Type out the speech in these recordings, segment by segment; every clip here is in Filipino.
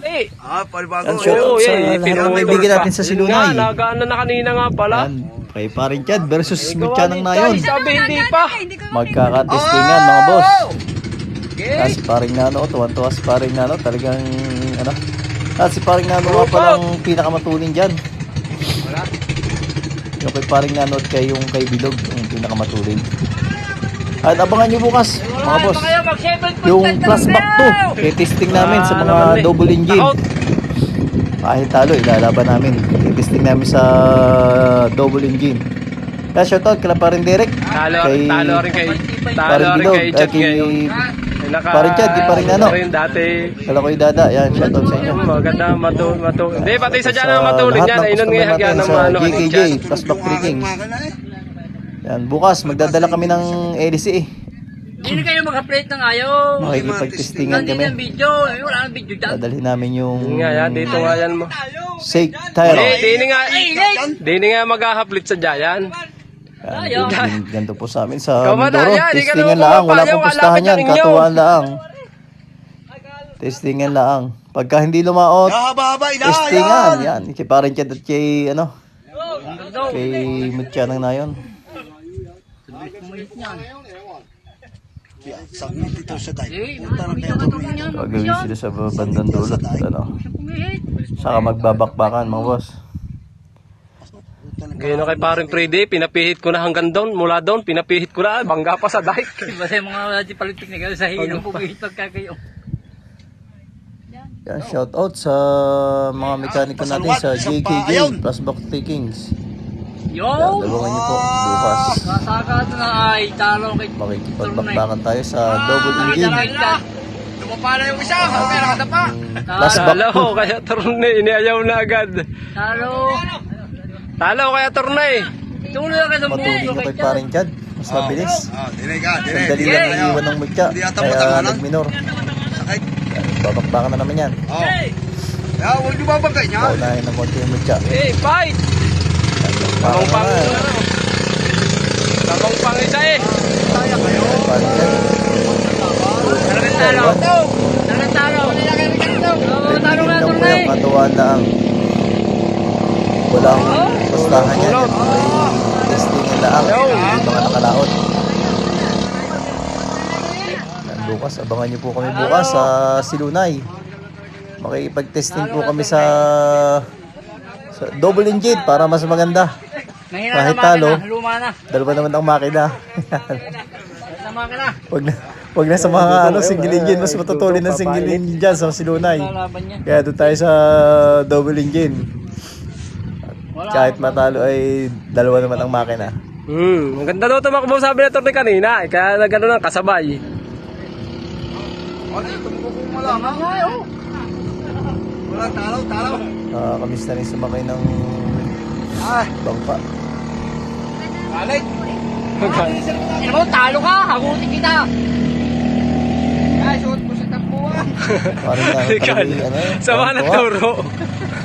Eh, Ah, panibago. Shout out Oo, sa eh, lahat ng kaibigan natin sa Yun Silunay. Nga, nagaano na kanina nga pala. Yan, kay paring Chad versus ni Nayon. Chad, Sabi hindi pa. Magkakatestingan mga boss. Okay. Kasi paring Nano, tuwan-tuwa si paring Nano, talagang ano. At si paring Nano nga palang pinakamatuling dyan. Yung kay paring Nano at kay yung kay Bilog, yung pinakamatuling. At abangan nyo bukas, mga boss. Yung plus back 2, i-testing namin sa Ah, mga double engine. Kahit talo, ilalaban namin. I-testing namin sa double engine. Kaya shoutout kila paring Derek. Talo, kay talo rin kay talo paring rin kay kay ngayon. Paring Chad, kay paring Nano. rin dati. Kala ko yung dada. Yan, shoutout sa inyo. Maganda matu matu. Hindi pati sa dyan ang matulin lahat yan. ng Ayun nga hagyan ng ano kay GKJ plus back 3 Kings. Yan, bukas magdadala kami ng LC eh. Hindi kayo mag-update ng ayaw. Makikipag-testingan Hindi ng kami. video. Eh, wala nang video dyan. Dadalhin namin yung Yun nga yan, dito nga yan mo. Sake Hindi, Tyro. di nga, di nga maghahaplit sa Jayan. Yan, gan- ganito po sa amin sa Ikaw, Mindoro. Di ka Testingan naman lang, wala pumapayaw, pong pustahan yan, ang inyo. katuwaan lang. Testingan lang. Pagka hindi lumaot, Haba-haba, testingan. Yan, kay parang Chad at kay, ano, kay Mutya ng nayon. Saglit ito sa. Eh, Punta na kaya kami. Gagawin sila sa bandang dulot. Ano, saka magbabakbakan mga boss. Ganyan kay paring Freddy, pinapihit ko na hanggang doon, mula doon, pinapihit ko na, bangga pa sa dike. Iba sa mga di politik na kayo sa hinang pumihit kayo. Yan, shout out sa mga mekaniko natin sa JKJ plus Back Kings. Yo! Dalawang niyo po bukas. Kasagad na ay talo kay Makikipagbakbakan tayo sa double engine. Lumapala yung isa, pero kada pa. Plus back Talo, kaya turne, iniayaw na agad. Talo. Talo, kaya turne. Tuloy ka sa Matuloy buso nyo kay paring Chad. Mas mabilis. Ah, dinay ka, dinay. Sandali lang iiwan ng mutya. Kaya nagminor. Babakbakan na naman yan. Oh. Ya, huwag niyo babagay niya. Paunahin ng konti yung mutya. Eh, fight! Tabang pang, tabang pang isa eh. Paring Chad. Talagang talo. Talagang talo. Oo, talo nga po tunay. yung katuwaan lang. Walang pustahan yan. Yan po ay testing lang. Yung mga nakalaot. Bukas, abangan nyo po kami bukas sa Silunay. Makikipag-testing po kami sa, sa double engine para mas maganda. Mahina Kahit talo. makina, Luma na. Dalawa naman ang makina. Tama ka na. wag na, wag na sa mga ano, single engine. Mas matutulin ng single engine dyan sa Silunay. Lalaban niya. Kaya doon tayo sa double engine. Kahit matalo ay dalawa naman ang makina. Hmm, ang ganda daw tumakbo sabi na turne kanina, eh, kaya nagano ng kasabay. Oh, dito mo kung malaman. Wala, taraw, taraw. Nakakamiss na rin sumakay ng Ah, bangka. balik. Ano mo, talo ka. Hagutin kita. Ay, suot mo sa tampuan. Parang nano talaga ano eh. sama tuwa. turo.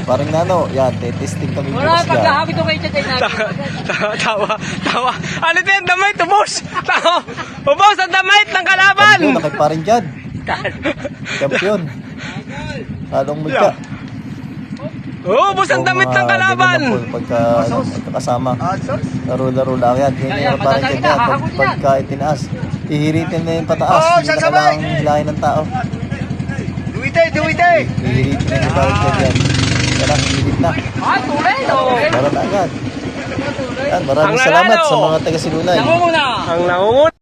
Parang nano, yan, testing kami Wala, dyan. pagkahabit ko kay Chatay na. tawa, tawa, tawa. Ano ito yung damit, ubos! Tawa, ubos ang damit ng kalaban! Kampiyon, nakay paring dyan. Kampiyon. Halong mutya. Oh, ubos ang damit ng kalaban! Ganyan lang pagka, ano, pagkakasama. Ah. Laro-laro lang yan. Ganyan Kaya, yung parang. Pag, yan. pagka itinaas, ihiritin na yung pataas. Oo, Hindi na kailangang hilahin ng tao. Duwite, duwite. Ihiritin na yung parang dyan yan. Kaya lang, hirit na. Ah, tuloy. Oh. Para na agad. Yan, maraming salamat sa mga taga-silunay. Ako muna. Ang nangungut.